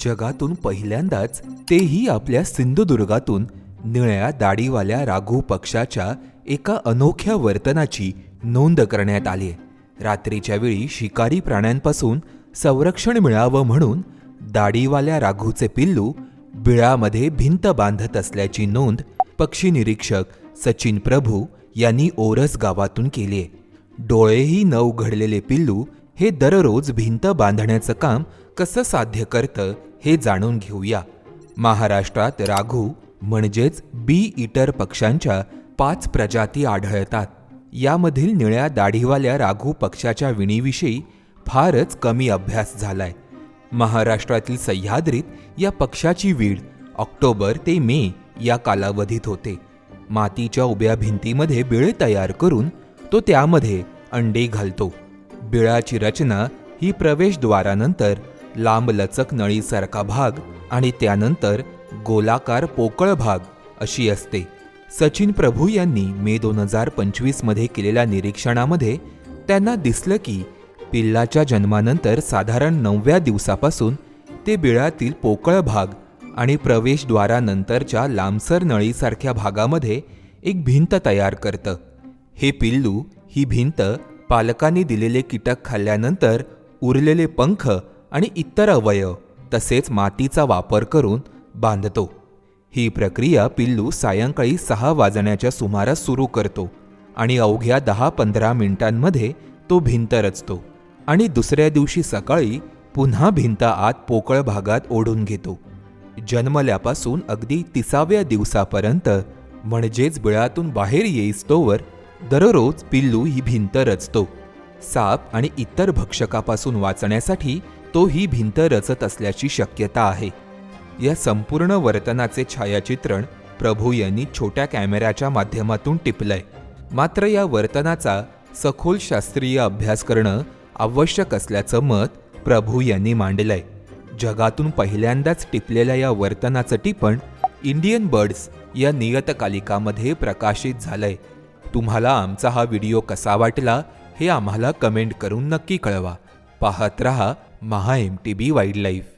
जगातून पहिल्यांदाच तेही आपल्या सिंधुदुर्गातून निळ्या दाढीवाल्या राघू पक्षाच्या एका अनोख्या वर्तनाची नोंद करण्यात आली रात्रीच्या वेळी शिकारी प्राण्यांपासून संरक्षण मिळावं म्हणून दाढीवाल्या राघूचे पिल्लू बिळामध्ये भिंत बांधत असल्याची नोंद पक्षी निरीक्षक सचिन प्रभू यांनी ओरस गावातून केली डोळेही न उघडलेले पिल्लू हे दररोज भिंत बांधण्याचं काम कसं साध्य करतं हे जाणून घेऊया. महाराष्ट्रात राघू म्हणजेच बी इटर पक्ष्यांच्या पाच प्रजाती आढळतात. यामधील निळ्या दाढीवाल्या राघू पक्षाच्या विणीविषयी फारच कमी अभ्यास झालाय. महाराष्ट्रातील सह्याद्रीत या पक्षाची वीड ऑक्टोबर ते मे या कालावधीत होते. मातीच्या उभ्या भिंतीमध्ये बिळे तयार करून तो त्यामध्ये अंडे घालतो. बिळाची रचना ही प्रवेशद्वारानंतर लांबलचक नळीसारखा भाग आणि त्यानंतर गोलाकार पोकळ भाग अशी असते. सचिन प्रभू यांनी मे दोन हजार पंचवीसमध्ये केलेल्या निरीक्षणामध्ये त्यांना दिसलं की पिल्लाच्या जन्मानंतर साधारण नवव्या दिवसापासून ते बिळातील पोकळ भाग आणि प्रवेशद्वारानंतरच्या लांबसर नळीसारख्या भागामध्ये एक भिंत तयार करतं. हे पिल्लू ही भिंत पालकांनी दिलेले कीटक खाल्ल्यानंतर उरलेले पंख आणि इतर अवयव तसेच मातीचा वापर करून बांधतो. ही प्रक्रिया पिल्लू सायंकाळी सहा वाजण्याच्या सुमारास सुरू करतो आणि अवघ्या दहा पंधरा मिनिटांमध्ये तो भिंत रचतो आणि दुसऱ्या दिवशी सकाळी पुन्हा भिंत आत पोकळ भागात ओढून घेतो. जन्मल्यापासून अगदी तिसाव्या दिवसापर्यंत म्हणजेच बिळातून बाहेर येईस्तोवर दररोज पिल्लू ही भिंत रचतो. साप आणि इतर भक्षकापासून वाचण्यासाठी तो ही भिंत रचत असल्याची शक्यता आहे. या संपूर्ण वर्तनाचे छायाचित्रण प्रभू यांनी छोट्या कॅमेऱ्याच्या माध्यमातून टिपलंय. मात्र या वर्तनाचा सखोल शास्त्रीय अभ्यास करणं आवश्यक असल्याचं मत प्रभू यांनी मांडलंय. जगातून पहिल्यांदाच टिपलेल्या या वर्तनाचं टिपण इंडियन बर्ड्स या नियतकालिकामध्ये प्रकाशित झालंय. तुम्हाला आमचा हा व्हिडिओ कसा वाटला हे आम्हाला कमेंट करून नक्की कळवा. पाहत रहा Maha M T B wildlife